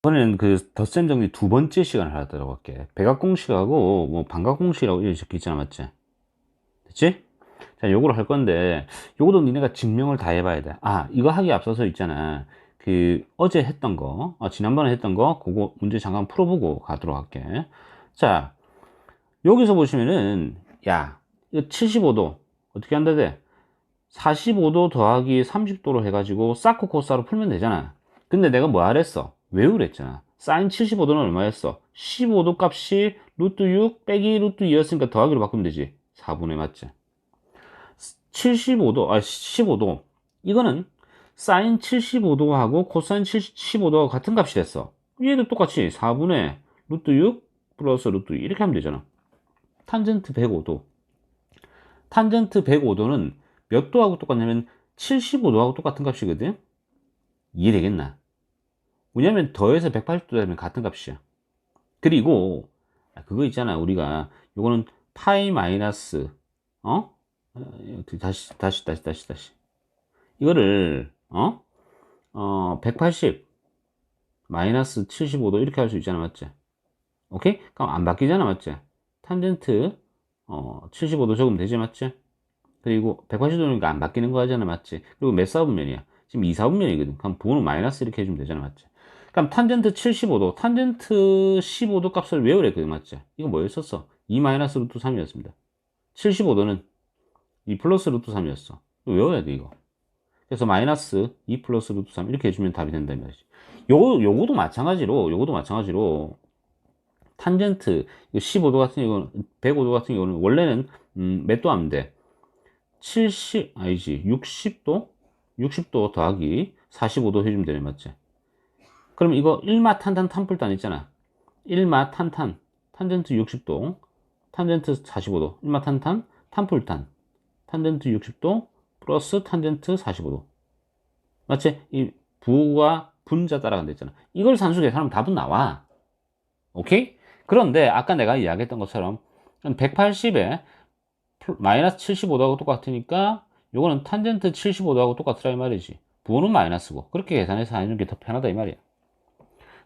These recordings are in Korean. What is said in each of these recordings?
이번에는 그 덧셈 정리 두 번째 시간을 하도록 할게. 백악공식하고 뭐 반각공식이라고 이렇게 있잖아, 맞지? 됐지? 자, 요거를 할 건데, 요거도 니네가 증명을 다 해봐야 돼. 아, 이거 하기 앞서서 있잖아. 그, 어제 했던 거, 어, 지난번에 했던 거, 그거 문제 잠깐 풀어보고 가도록 할게. 자, 여기서 보시면은, 야, 이거 75도, 어떻게 한다 돼? 45도 더하기 30도로 해가지고, 사코 코사로 풀면 되잖아. 근데 내가 뭐 하랬어? 외우랬잖아. 사인 75도는 얼마였어? 15도 값이 루트 6 빼기 루트 2였으니까 더하기로 바꾸면 되지. 4분의 맞지? 75도, 아, 15도. 이거는 사인 75도하고 코사인 75도하고 같은 값이 됐어. 얘도 똑같이 4분의 루트 6 플러스 루트 2 이렇게 하면 되잖아. 탄젠트 105도. 탄젠트 105도는 몇 도하고 똑같냐면 75도하고 똑같은 값이거든? 이해되겠나? 왜냐면 더해서 180도 되면 같은 값이야. 그리고 아, 그거 있잖아. 우리가 요거는 파이 마이너스 어? 어, 다시 다시 다시 다시 다시 이거를 어? 어, 180 마이너스 75도 이렇게 할 수 있잖아. 맞지? 오케이? 그럼 안 바뀌잖아. 맞지? 탄젠트 어, 75도 적으면 되지. 맞지? 그리고 180도니까 안 바뀌는 거 하잖아. 맞지? 그리고 몇 사분면이야? 지금 2, 사분면이거든. 그럼 부호는 마이너스 이렇게 해주면 되잖아. 맞지? 그럼 탄젠트 75도, 탄젠트 15도 값을 외우랬거든. 맞지? 이거 뭐였었어? 2 마이너스 루트 3이었습니다. 75도는 2 플러스 루트 3이었어. 외워야 돼, 이거. 그래서 마이너스 2 플러스 루트 3 이렇게 해주면 답이 된다는 말이지. 요거, 요거도 마찬가지로, 요거도 마찬가지로 탄젠트 15도 같은 경우는 105도 같은 경우는 원래는 음, 몇도 하면 돼? 70 아니지 60도 60도 더하기 45도 해주면 되네 맞지? 그럼 이거 1마 탄탄 탄풀단 있잖아. 1마 탄탄. 탄젠트 60도. 탄젠트 45도. 1마 탄탄 탄풀단 탄젠트 60도 플러스 탄젠트 45도. 맞지? 이 부호가 분자 따라간다 했잖아. 이걸 산수 계산하면 답은 나와. 오케이? 그런데 아까 내가 이야기했던 것처럼 180에 마이너스 75도하고 똑같으니까 요거는 탄젠트 75도하고 똑같으라 이 말이지. 부호는 마이너스고. 그렇게 계산해서 하는 게 더 편하다 이 말이야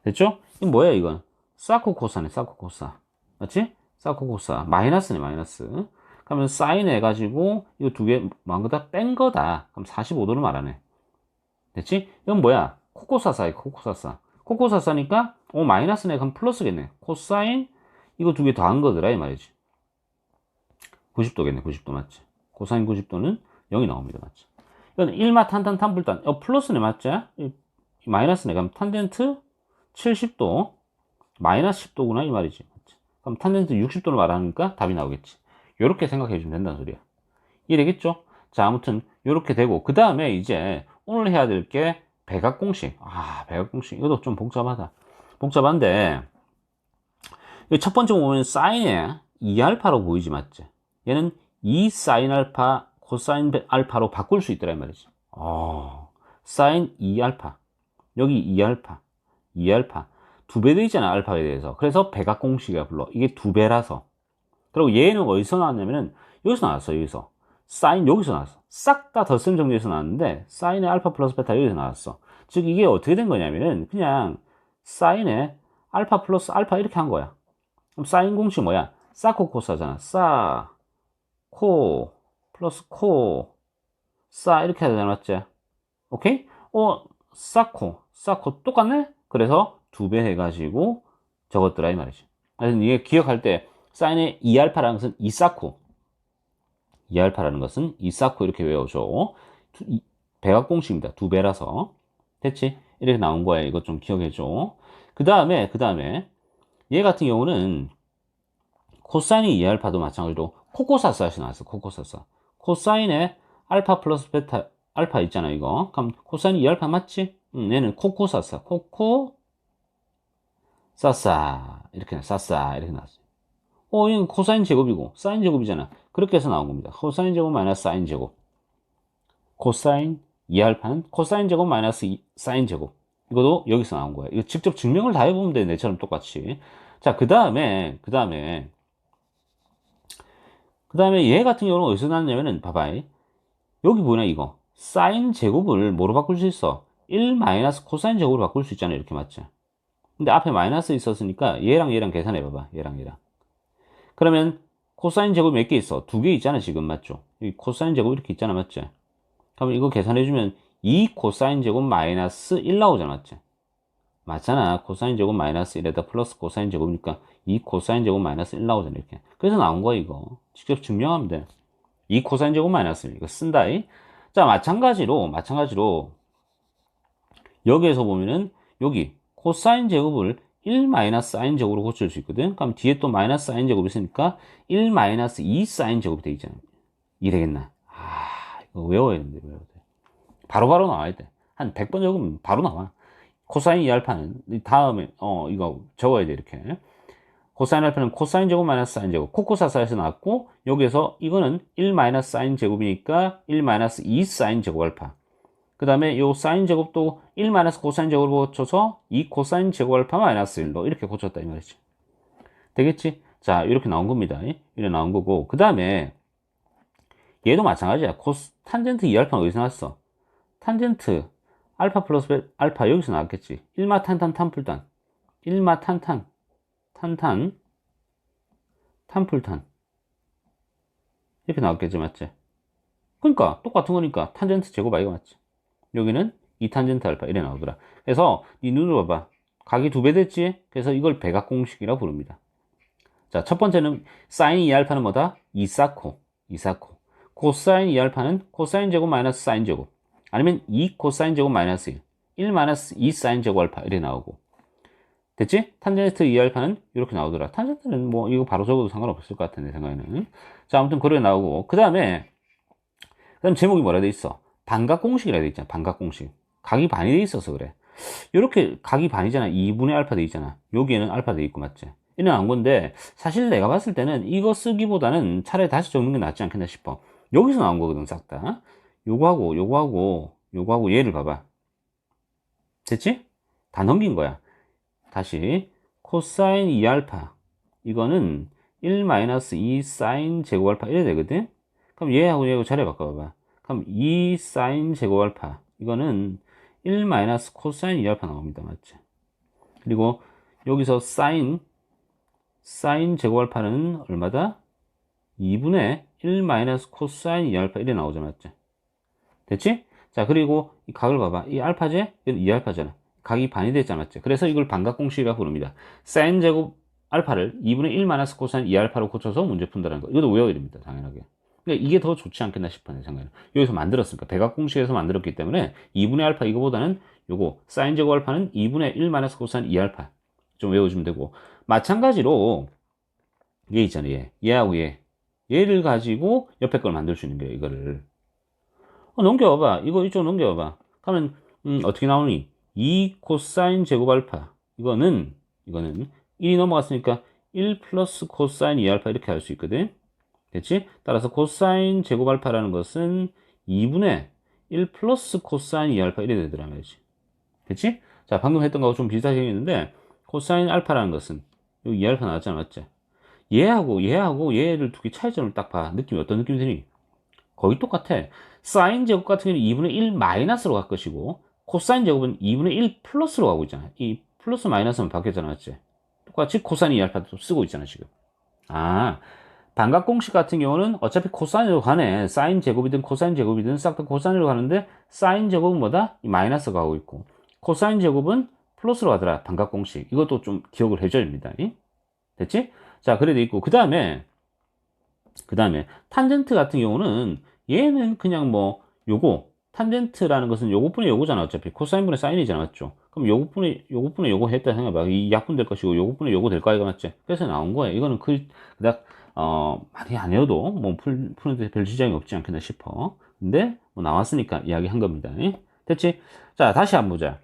됐죠? 이건 뭐야 이건? 사코 코사네 사코 코사. 맞지? 사코 코사. 마이너스네 마이너스. 그러면 사인 해가지고 이거 두개 망거다 뺀 거다. 그럼 45도를 말하네. 됐지? 이건 뭐야? 코코사사이 코코사사. 코코사사니까 오 마이너스네. 그럼 플러스겠네. 코사인 이거 두 개 더한 거더라 이 말이지. 90도겠네 90도 맞지? 코사인 90도는 0이 나옵니다 맞지? 이건 1마 탄탄 탄불단 어 플러스네 맞지? 마이너스네. 그럼 탄젠트 70도 마이너스 10도구나 이 말이지? 그럼 탄젠트 60도를 말하니까 답이 나오겠지. 이렇게 생각해 주면 된다는 소리야. 이해되겠죠? 자 아무튼 이렇게 되고 그 다음에 이제 오늘 해야 될게 백악공식. 아 백악공식. 이것도 좀 복잡하다. 복잡한데 첫 번째 보면 사인에 2알파로 보이지 맞지? 얘는 2 사인 알파 코사인 알파로 바꿀 수 있더라 이 말이지. 어, 사인 2알파. 여기 2알파 2알파. 두배돼 있잖아 알파에 대해서. 그래서 백악공식이라 불러. 이게 두 배라서. 그리고 얘는 어디서 나왔냐면은 여기서 나왔어 여기서. 사인 여기서 나왔어. 싹 다 덧셈 정리해서 나왔는데 사인의 알파 플러스 베타 여기서 나왔어. 즉 이게 어떻게 된 거냐면은 그냥 사인의 알파 플러스 알파 이렇게 한 거야. 그럼 사인 공식 뭐야? 사코 코사잖아. 사 코 플러스 코. 사 이렇게 되나 맞지? 오케이? 어 사코. 사코 똑같네 그래서 두 배 해가지고 적었더라 이 말이지. 그래서 이게 기억할 때 사인의 2알파라는 것은 2사코. 2알파라는 것은 2사코 이렇게 외워줘. 백악공식입니다. 두 배라서. 됐지? 이렇게 나온 거야. 이것 좀 기억해줘. 그 다음에 그 다음에 얘 같은 경우는 코사인이 2알파도 마찬가지로 코코사스이 나왔어 코코사스 코사인의 알파 플러스 베타 알파 있잖아 이거. 그럼 코사인 2알파 맞지? 음, 얘는 코코사사. 코코 사사. 이렇게 사사. 이렇게 나왔어요. 어 이건 코사인 제곱이고 사인 제곱이잖아. 그렇게 해서 나온 겁니다. 코사인 제곱 마이너스 사인 제곱. 코사인 2알파는 코사인 제곱 마이너스 2, 사인 제곱. 이것도 여기서 나온 거야. 이거 직접 증명을 다 해보면 돼. 내처럼 똑같이. 자 그 다음에 그 다음에 그 다음에 얘 같은 경우는 어디서 나왔냐면은 봐봐 여기 뭐냐 이거? 사인 제곱을 뭐로 바꿀 수 있어 1 마이너스 코사인 제곱으로 바꿀 수 있잖아 이렇게 맞죠 근데 앞에 마이너스 있었으니까 얘랑 얘랑 계산해 봐봐. 얘랑 얘랑. 그러면 코사인 제곱 몇 개 있어? 두 개 있잖아, 지금 맞죠? 이 코사인 제곱 이렇게 있잖아, 맞지? 그럼 이거 계산해 주면 2 코사인 제곱 마이너스 1 나오잖아, 맞지? 맞잖아. 코사인 제곱 마이너스 1에다 플러스 코사인 제곱이니까 2 코사인 제곱 마이너스 1 나오잖아, 이렇게. 그래서 나온 거야, 이거. 직접 증명하면 돼. 2 코사인 제곱 마이너스 1. 이거 쓴다, 이. 자, 마찬가지로, 마찬가지로, 여기에서 보면은, 여기, 코사인 제곱을 1 마이너스 사인 제곱으로 고칠 수 있거든. 그럼 뒤에 또 마이너스 사인 제곱이 있으니까 1 마이너스 2 사인 제곱이 되겠잖아. 이 되겠나? 아, 이거 외워야 되는데, 외워야 돼. 바로 바로 나와야 돼. 한 100번 적으면 바로 나와. 코사인 2알파는 다음에 어 이거 적어야 돼 이렇게 코사인 알파는 코사인 제곱 마이너스 사인 제곱 코코사사에서 나왔고 여기에서 이거는 1 마이너스 사인 제곱이니까 1 마이너스 2 사인 제곱 알파 그 다음에 요 사인 제곱도 1 마이너스 코사인 제곱으로 고쳐서 2 코사인 제곱 알파 마이너스 1로 이렇게 고쳤다 이 말이지 되겠지? 자 이렇게 나온 겁니다 이렇게 나온 거고 그 다음에 얘도 마찬가지야 코스 탄젠트 2알파는 어디서 나왔어? 탄젠트 알파 플러스 베, 알파 여기서 나왔겠지. 1마 탄탄 탄풀탄. 1마 탄탄. 탄탄. 탄풀탄. 이렇게 나왔겠지, 맞지? 그러니까 똑같은 거니까 탄젠트 제곱 아이가 맞지? 여기는 2탄젠트 알파 이래 나오더라. 그래서 이 눈으로 봐봐. 각이 두 배 됐지? 그래서 이걸 배각 공식이라고 부릅니다. 자, 첫 번째는 사인 2알파는 뭐다? 2사코. 2사코. 코사인 2알파는 코사인 제곱 마이너스 사인 제곱. 아니면 2 코사인 제곱 마이너스 1, 1 마이너스 2 사인 제곱 알파 이렇게 나오고 됐지? 탄젠트 2알파는 이렇게 나오더라. 탄젠트는 뭐 이거 바로 적어도 상관없을 것 같은데 생각에는 자 아무튼 그렇게 나오고 그 다음에 그 다음 제목이 뭐라 돼 있어? 반각 공식이라 돼 있잖아. 반각 공식. 각이 반이 돼 있어서 그래. 이렇게 각이 반이잖아. 2분의 알파 돼 있잖아. 여기에는 알파 돼 있고 맞지? 이래 나온 건데 사실 내가 봤을 때는 이거 쓰기보다는 차라리 다시 적는 게 낫지 않겠나 싶어. 여기서 나온 거거든 싹 다. 요거하고 요거하고 요거하고 얘를 봐봐 됐지? 다 넘긴 거야 다시 코사인 2알파 이거는 1 마이너스 2 사인 제곱 알파 이래 되거든 그럼 얘하고 얘하고 자리 바꿔봐봐 그럼 2 사인 제곱 알파 이거는 1 마이너스 코사인 2 알파 나옵니다 맞지? 그리고 여기서 사인 사인 제곱 알파는 얼마다? 2분의 1 마이너스 코사인 2 알파 이래 나오죠 맞지? 됐지? 자, 그리고 이 각을 봐봐. 이 알파제? 이건 2 알파잖아. 각이 반이 됐잖아. 맞지? 그래서 이걸 반각공식이라고 부릅니다. 사인 제곱 알파를 2분의 1 마이너스 코사인 2알파로 고쳐서 문제 푼다는 거. 이것도 외워야 됩니다. 당연하게. 그러니까 이게 더 좋지 않겠나 싶어요. 생각에는. 여기서 만들었으니까. 백각공식에서 만들었기 때문에 2분의 알파 이거보다는 요거 사인 제곱 알파는 2분의 1 마이너스 코사인 2알파. 좀 외워주면 되고. 마찬가지로 얘 있잖아요. 얘. 얘하고 얘. 얘를 가지고 옆에 걸 만들 수 있는 거예요. 이거를. 어, 넘겨봐봐. 이거 이쪽 넘겨봐봐. 그러면 음, 어떻게 나오니? 2 코사인 제곱 알파. 이거는 이거는 1이 넘어갔으니까 1 플러스 코사인 2알파 이렇게 할 수 있거든. 됐지? 따라서 코사인 제곱 알파라는 것은 2분의 1 플러스 코사인 2 알파 이래 되더라 말이지. 됐지? 자, 방금 했던 거하고 좀 비슷하게 생겼는데 코사인 알파라는 것은 여기 2 알파 나왔잖아, 맞지? 얘하고 얘하고 얘를 두 개 차이점을 딱 봐. 느낌이 어떤 느낌이 드니? 거의 똑같아. 사인 제곱 같은 경우는 2분의 1 마이너스로 갈 것이고 코사인 제곱은 2분의 1 플러스로 가고 있잖아. 이 플러스 마이너스는 바뀌었잖아, 맞지? 똑같이 코사인 2알파도 쓰고 있잖아, 지금. 아, 반각 공식 같은 경우는 어차피 코사인으로 가네. 사인 제곱이든 코사인 제곱이든 싹 다 코사인으로 가는데 사인 제곱은 뭐다? 이 마이너스 가고 있고 코사인 제곱은 플러스로 가더라. 반각 공식. 이것도 좀 기억을 해줘야 됩니다. 됐지? 자, 그래 돼 있고 그 다음에 그 다음에 탄젠트 같은 경우는 얘는 그냥 뭐 요거 탄젠트라는 것은 요거분의 요거잖아 어차피 코사인분의 사인이잖아 맞죠 그럼 요거분의 요거분의 요거 했다 생각해봐 이 약분 될 것이고 요거분의 요거 될 거야 이거 맞지 그래서 나온 거야 이거는 그 그닥 어 많이 안 해도 뭐 풀, 푸는데 별 지장이 없지 않겠나 싶어. 근데 뭐 나왔으니까 이야기 한 겁니다. 됐지? 자 다시 한번 보자.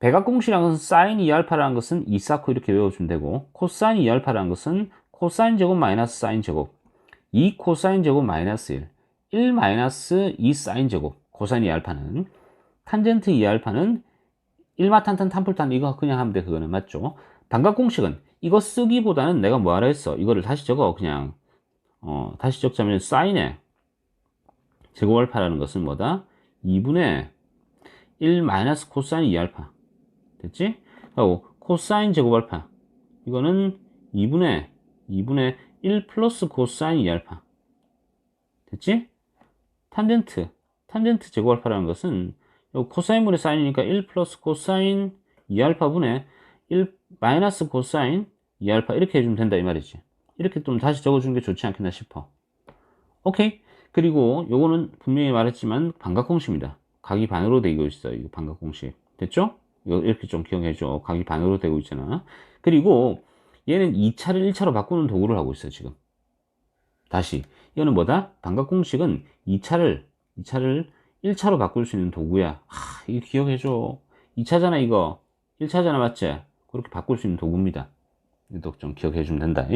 백악공식이라는 것은 사인 2알파라는 것은 2사코 이렇게 외워주면 되고 코사인 2알파라는 것은 코사인 제곱 마이너스 사인 제곱. 2 코사인 제곱 마이너스 1 1 마이너스 2 사인 제곱 코사인 2알파는. 탄젠트 2알파는 1마탄탄 탄풀탄 이거 그냥 하면 돼 그거는 맞죠 반각 공식은 이거 쓰기보다는 내가 뭐하라 했어 이거를 다시 적어 그냥 어 다시 적자면 사인의 제곱 알파라는 것은 뭐다 2분의 1 마이너스 코사인 2알파 됐지? 하고 코사인 제곱 알파. 이거는 2분의 2분의 1 플러스 코사인 2알파. 됐지? 탄젠트. 탄젠트 제곱 알파라는 것은 요 코사인분의 사인이니까 1 플러스 코사인 2알파분의 1 마이너스 코사인 2알파 이렇게 해주면 된다 이 말이지. 이렇게 좀 다시 적어주는 게 좋지 않겠나 싶어. 오케이. 그리고 요거는 분명히 말했지만 반각공식입니다. 각이 반으로 되고 있어요. 이거 반각공식. 됐죠? 이렇게 좀 기억해줘. 각이 반으로 되고 있잖아. 그리고 얘는 2차를 1차로 바꾸는 도구를 하고 있어, 지금. 다시. 이거는 뭐다? 반각공식은 2차를, 2차를 1차로 바꿀 수 있는 도구야. 하, 이거 기억해줘. 2차잖아, 이거. 1차잖아, 맞지? 그렇게 바꿀 수 있는 도구입니다. 이것도 좀 기억해 주면 된다.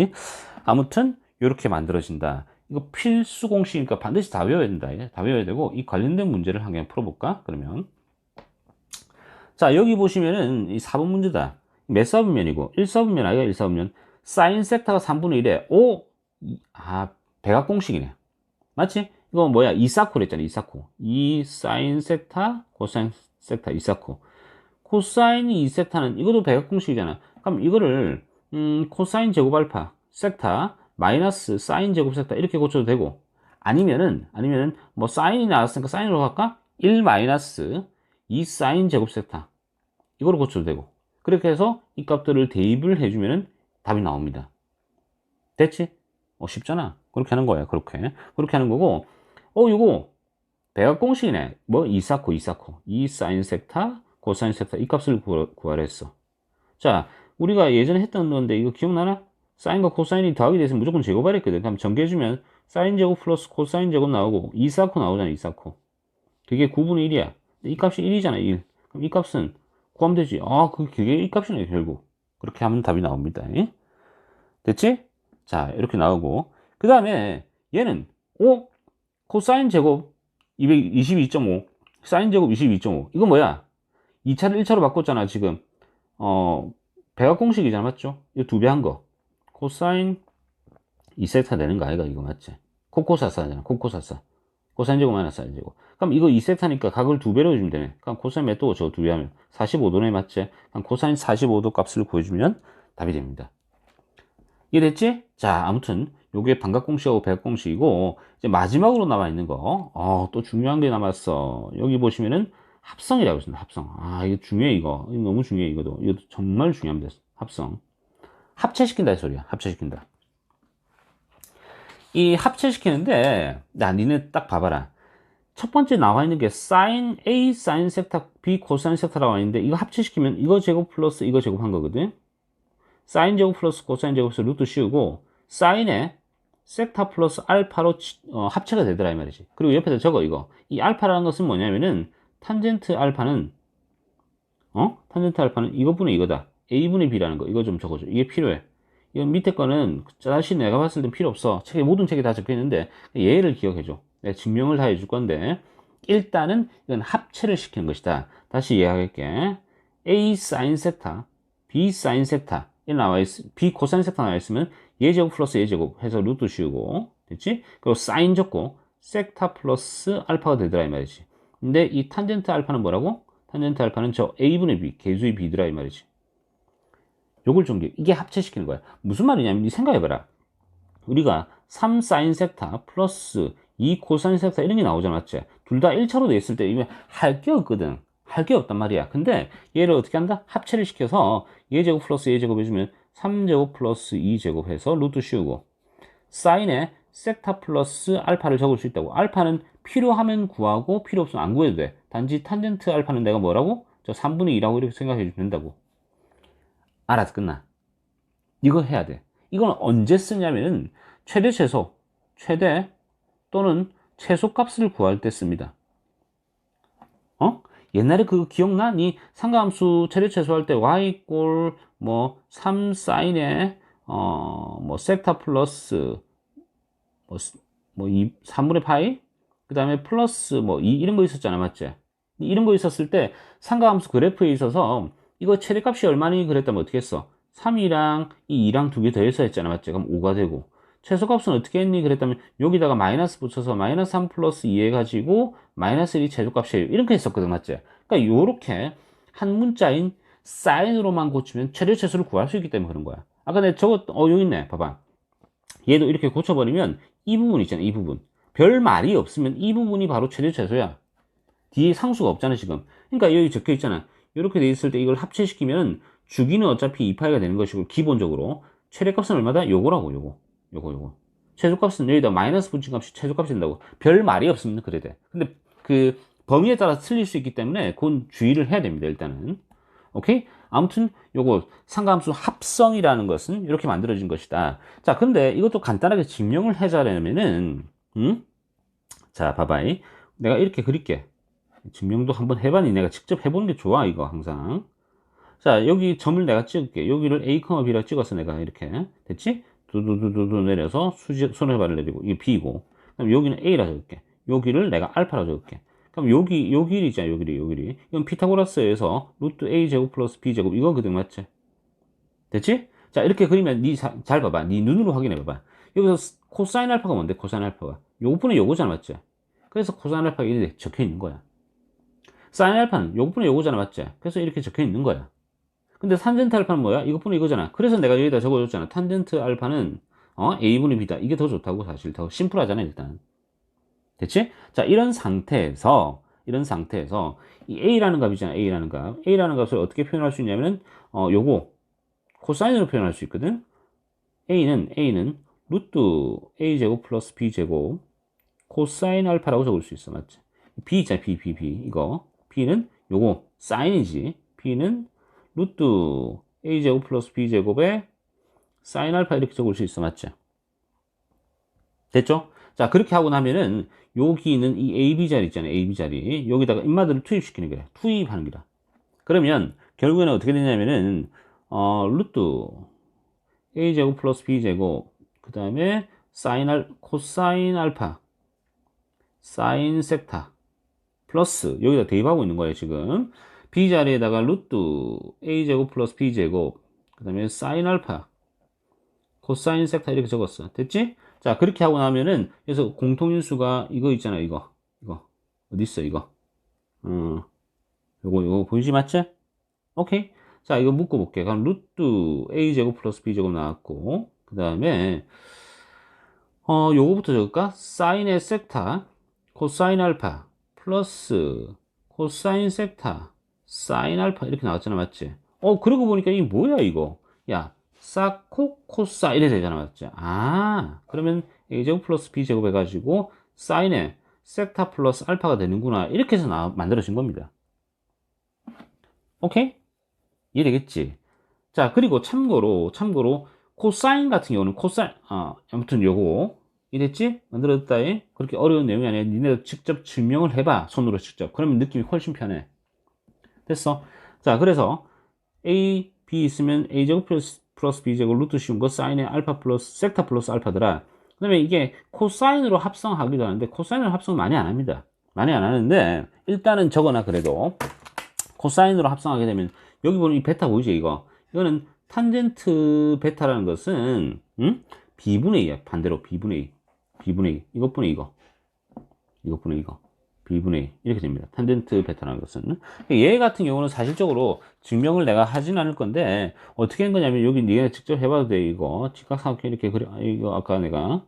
아무튼, 이렇게 만들어진다. 이거 필수 공식이니까 반드시 다 외워야 된다. 다 외워야 되고, 이 관련된 문제를 한 개 풀어볼까? 그러면. 자, 여기 보시면은 이 4번 문제다. 몇 사분면이고, 1사분면 아이가 1사분면. 사인 섹타가 3분의 1에, 오! 아, 백악공식이네. 맞지? 이거 뭐야? 이사코를 했잖아, 이사코. 이 사인 섹타, 코사인 섹타, 이사코. 코사인이 이섹타는, 이것도 백악공식이잖아. 그럼 이거를, 음, 코사인 제곱 알파, 섹타, 마이너스 사인 제곱 섹타, 이렇게 고쳐도 되고, 아니면은, 아니면은, 뭐, 사인이 나왔으니까 사인으로 갈까? 1 마이너스 2 사인 제곱 섹타. 이거로 고쳐도 되고. 그렇게 해서 이 값들을 대입을 해주면 답이 나옵니다. 됐지? 어, 쉽잖아. 그렇게 하는 거야. 그렇게. 그렇게 하는 거고, 어, 이거, 백악공식이네. 뭐, 이사코, 이사코. 이 사인 섹타, 고사인 섹타. 이 값을 구하라 했어. 자, 우리가 예전에 했던 건데, 이거 기억나나? 사인과 코사인이 더하게 돼서 무조건 제곱하라 했거든. 그럼 전개해주면, 사인 제곱 플러스 코사인 제곱 나오고, 이사코 나오잖아, 이사코. 그게 9분의 1이야. 이 값이 1이잖아, 1. 그럼 이 값은 구하면 되지. 아, 그게 이 값이네, 결국. 그렇게 하면 답이 나옵니다. 됐지? 자, 이렇게 나오고. 그 다음에 얘는, 오, 코사인 제곱 222.5, 사인 제곱 22.5. 이거 뭐야? 2차를 1차로 바꿨잖아, 지금. 어, 백악공식이잖아, 맞죠? 이거 두배 한 거. 코사인 2세타 되는 거 아이가, 이거 맞지? 코코사사잖아, 코코사사. 코사인 제곱 마이너스 사인 제곱. 그럼 이거 2세타니까 각을 두 배로 해주면 되네. 그럼 코사인 몇 도고 저두배 하면 45도네 맞지? 그럼 코사인 45도 값을 구해주면 답이 됩니다. 이해됐지? 자, 아무튼 요게 반각공식하고 백공식이고 이제 마지막으로 남아 있는 거. 어, 또 중요한 게 남았어. 여기 보시면은 합성이라고 있습니다. 합성. 아, 이거 중요해 이거. 이거 너무 중요해 이거도. 이것도 정말 중요합니다. 합성. 합체시킨다 이 소리야. 합체시킨다. 이 합체시키는데 나 니네 딱 봐봐라. 첫 번째 나와 있는 게 sin A sin 섹타 B 코사인 섹타라고 하어 있는데 이거 합체시키면 이거 제곱 플러스 이거 제곱한 거거든. 사인 제곱 플러스 코사인 제곱에서 루트 씌우고 사인에 섹타 플러스 알파로 어, 합체가 되더라 이 말이지. 그리고 옆에다 적어 이거. 이 알파라는 것은 뭐냐면은 탄젠트 알파는 어? 탄젠트 알파는 이것분의 이거다. a분의 b라는 거. 이거 좀 적어줘. 이게 필요해. 이건 밑에 거는 사실 내가 봤을 땐 필요 없어. 책에 모든 책에 다 적혀 있는데 얘를 기억해줘. 내가 증명을 다 해줄 건데 일단은 이건 합체를 시키는 것이다. 다시 이해하겠게. a 사인 섹타, b 사인 섹타 이 나와 있, b 코사인 섹타 나와 있으면 예 제곱 플러스 예 제곱 해서 루트 씌우고 됐지? 그리고 사인 적고 섹타 플러스 알파가 되더라 이 말이지. 근데 이 탄젠트 알파는 뭐라고? 탄젠트 알파는 저 a분의 b, 개수의 b더라 이 말이지. 요걸 좀 이게 합체시키는 거야. 무슨 말이냐면 이 생각해봐라. 우리가 3 사인 섹타 플러스 2 코사인 섹타 이런 게 나오잖아 맞지? 둘 다 1차로 돼 있을 때 이게 할 게 없거든. 할 게 없단 말이야. 근데 얘를 어떻게 한다? 합체를 시켜서 예제곱 플러스 예제곱 해주면 3제곱 플러스 2제곱 해서 루트 씌우고 사인에 섹타 플러스 알파를 적을 수 있다고. 알파는 필요하면 구하고 필요 없으면 안 구해도 돼. 단지 탄젠트 알파는 내가 뭐라고? 저 3분의 2라고 이렇게 생각해 주면 된다고. 알아서 끝나. 이거 해야 돼. 이건 언제 쓰냐면은 최대 최소, 최대 또는 최소 값을 구할 때 씁니다. 어? 옛날에 그거 기억나? 니 상가함수 최대 최소할 때 y 꼴 뭐 3 사인에 어뭐 섹타 플러스 뭐, 뭐 2, 3분의 파이 그 다음에 플러스 뭐 2 이런 거 있었잖아 맞지? 이런 거 있었을 때 상가함수 그래프에 있어서 이거 최대값이 얼마니 그랬다면 어떻게 했어? 3이랑 이 2랑 두 개 더해서 했잖아 맞지? 그럼 5가 되고 최소값은 어떻게 했니? 그랬다면 여기다가 마이너스 붙여서 마이너스 3 플러스 2 해가지고 마이너스 1이 최소값이에요. 이렇게 했었거든, 맞지? 그러니까 요렇게 한 문자인 사인으로만 고치면 최대 최소를 구할 수 있기 때문에 그런 거야. 아까 내가 저거, 어, 여기 있네. 봐봐. 얘도 이렇게 고쳐버리면 이 부분 있잖아, 이 부분. 별 말이 없으면 이 부분이 바로 최대 최소야. 뒤에 상수가 없잖아, 지금. 그러니까 여기 적혀 있잖아. 이렇게 돼 있을 때 이걸 합체시키면 주기는 어차피 2파이가 되는 것이고, 기본적으로. 최대값은 얼마다? 요거라고, 요거. 요거, 요거. 최소값은 여기다 마이너스 붙인 값이 최소값이 된다고. 별 말이 없으면 그래 돼. 근데 그 범위에 따라 틀릴 수 있기 때문에 그건 주의를 해야 됩니다, 일단은. 오케이? 아무튼 요거 상가함수 합성이라는 것은 이렇게 만들어진 것이다. 자, 근데 이것도 간단하게 증명을 해자려면은 음? 자, 봐봐이. 내가 이렇게 그릴게. 증명도 한번 해봐니 내가 직접 해보는 게 좋아, 이거 항상. 자, 여기 점을 내가 찍을게. 여기를 A, B라 찍어서 내가 이렇게. 됐지? 두두두두두 내려서 수직, 손해발을 내리고, 이게 B고. 그럼 여기는 A라 적을게. 여기를 내가 알파라 적을게. 그럼 여기, 요 길이 있잖아, 요 길이, 요 길이. 이건 피타고라스에서 루트 A 제곱 플러스 B 제곱. 이건 그대로 맞지? 됐지? 자, 이렇게 그리면 니잘 봐봐. 니 눈으로 확인해 봐봐. 여기서 코사인 알파가 뭔데? 코사인 알파가. 요거분의 요거잖아, 맞지? 그래서 코사인 알파가 이렇게 적혀 있는 거야. 사인 알파는 요거분의 요거잖아, 맞지? 그래서 이렇게 적혀 있는 거야. 근데 탄젠트 알파는 뭐야? 이거분의 이거잖아. 그래서 내가 여기다 적어줬잖아. 탄젠트 알파는 어? A분의 B다. 이게 더 좋다고 사실 더 심플하잖아, 일단. 됐지? 자, 이런 상태에서 이런 상태에서 이 A라는 값이잖아. A라는 값. A라는 값을 어떻게 표현할 수 있냐면은 어, 요거 코사인으로 표현할 수 있거든. A는 A는 루트 A 제곱 플러스 B 제곱 코사인 알파라고 적을 수 있어. 맞지? B 있잖아. B, B, B. 이거. B는 요거 사인이지. B는 루트 A 제곱 플러스 B 제곱에 사인 알파 이렇게 적을 수 있어. 맞죠? 됐죠? 자, 그렇게 하고 나면은 여기는 이 AB 자리 있잖아요. AB 자리. 여기다가 인마들을 투입시키는 거야. 투입하는 거다. 그러면 결국에는 어떻게 되냐면은 어, 루트 A 제곱 플러스 B 제곱 그 다음에 사인 알 코사인 알파 사인 섹타 플러스 여기다 대입하고 있는 거예요, 지금. B 자리에다가 루트 A 제곱 플러스 B 제곱 그 다음에 사인 알파 코사인 섹타 이렇게 적었어. 됐지? 자, 그렇게 하고 나면은, 그래서 공통인수가 이거 있잖아, 이거. 이거. 어디 있어, 이거. 어, 요거, 요거 보이지, 맞지? 오케이. 자, 이거 묶어볼게. 그럼 루트 a제곱 플러스 b제곱 나왔고, 그 다음에, 어, 요거부터 적을까? 사인의 섹타, 코사인 알파, 플러스, 코사인 섹타, 사인 알파, 이렇게 나왔잖아, 맞지? 어, 그러고 보니까 이게 뭐야, 이거? 야, 사코 코사 이래 되잖아 맞죠? 아 그러면 a제곱 플러스 b제곱 해가지고 사인에 섹타 플러스 알파가 되는구나 이렇게 해서 나, 만들어진 겁니다 오케이? 이해되겠지? 자 그리고 참고로 참고로 코사인 같은 경우는 코사인 아 아무튼 요거 이랬지? 만들어졌다 그렇게 어려운 내용이 아니야 니네도 직접 증명을 해봐 손으로 직접 그러면 느낌이 훨씬 편해 됐어. 자 그래서 a b 있으면 a제곱 플러스 플러스 b제곱 루트 씌운 거 사인의 알파 플러스 섹타 플러스 알파더라. 그 다음에 이게 코사인으로 합성하기도 하는데 코사인으로 합성 많이 안 합니다. 많이 안 하는데 일단은 적어놔 그래도. 코사인으로 합성하게 되면 여기 보면 이 베타 보이지 이거? 이거는 탄젠트 베타라는 것은 음? b분의 2야. 반대로 b분의 2 b분의 2 이것분의 이거. 이것분의 이거 b분의 2 이렇게 됩니다. 탄젠트 베타라는 것은. 얘 같은 경우는 사실적으로 증명을 내가 하진 않을 건데 어떻게 한 거냐면 여기 네가 직접 해봐도 돼 이거. 직각삼각형 이렇게 그려 이거 아까 내가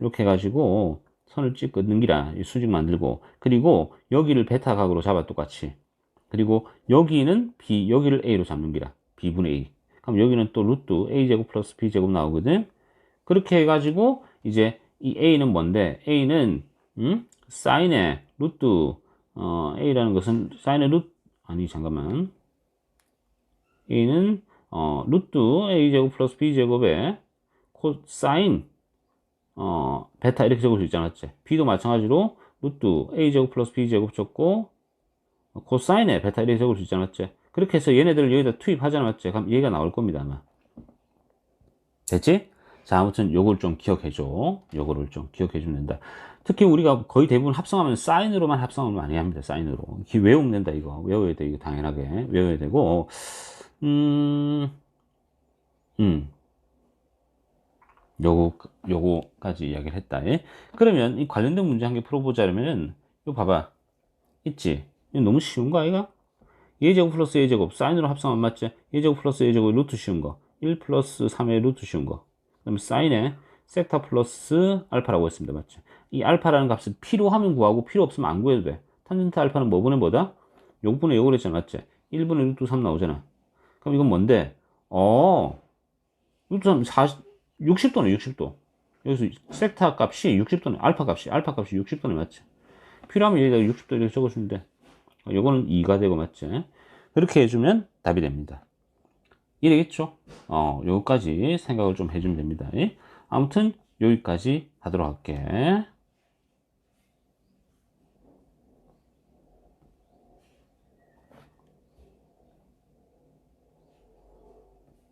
이렇게 해가지고 선을 찍고 넘기라. 수직 만들고. 그리고 여기를 베타 각으로 잡아 똑같이. 그리고 여기는 b 여기를 a로 잡는 기라. B분의 a. 그럼 여기는 또 루트 a 제곱 플러스 b 제곱 나오거든. 그렇게 해가지고 이제 이 a는 뭔데? A는 음? 사인의 루트 어, a라는 것은 사인의 루트 아니 잠깐만 a는 어, 루트 a제곱 플러스 b제곱에 코사인 어, 베타 이렇게 적을 수 있잖아 맞지? b도 마찬가지로 루트 a제곱 플러스 b제곱 적고 코사인에 베타 이렇게 적을 수 있잖아 맞지? 그렇게 해서 얘네들을 여기다 투입하잖아 맞지? 그럼 얘가 나올 겁니다 아마 됐지? 자 아무튼 요걸 좀 기억해줘 요거를 좀 기억해주면 된다 특히 우리가 거의 대부분 합성하면 사인으로만 합성을 많이 합니다 사인으로 외우면 된다 이거 외워야 돼 이거 당연하게 외워야 되고 음, 음. 요거, 요거까지 이야기를 했다. 예? 그러면 이 관련된 문제 한 개 풀어보자면은, 이거 봐봐. 있지? 이거 너무 쉬운 거 아이가? a제곱 플러스 a제곱 사인으로 합성하면 맞지? a제곱 플러스 a제곱 루트 씌운 거. 1 플러스 3의 루트 씌운 거. 그 다음에 사인에 세타 플러스 알파라고 했습니다. 맞죠? 이 알파라는 값을 필요하면 구하고 필요 없으면 안 구해도 돼. 탄젠트 알파는 뭐분의 뭐다? 요분의 요걸 했잖아. 맞지? 1분의 루트 3 나오잖아. 그럼 이건 뭔데? 어, 루트 3, 40, 60도네, 60도. 여기서 세타 값이 60도네. 알파 값이, 알파 값이 60도네. 맞지? 필요하면 여기다 60도 이렇게 적어주면 돼. 어, 요거는 2가 되고, 맞지? 그렇게 해주면 답이 됩니다. 이래겠죠? 어, 요까지 생각을 좀 해주면 됩니다. 아무튼, 여기까지 하도록 할게.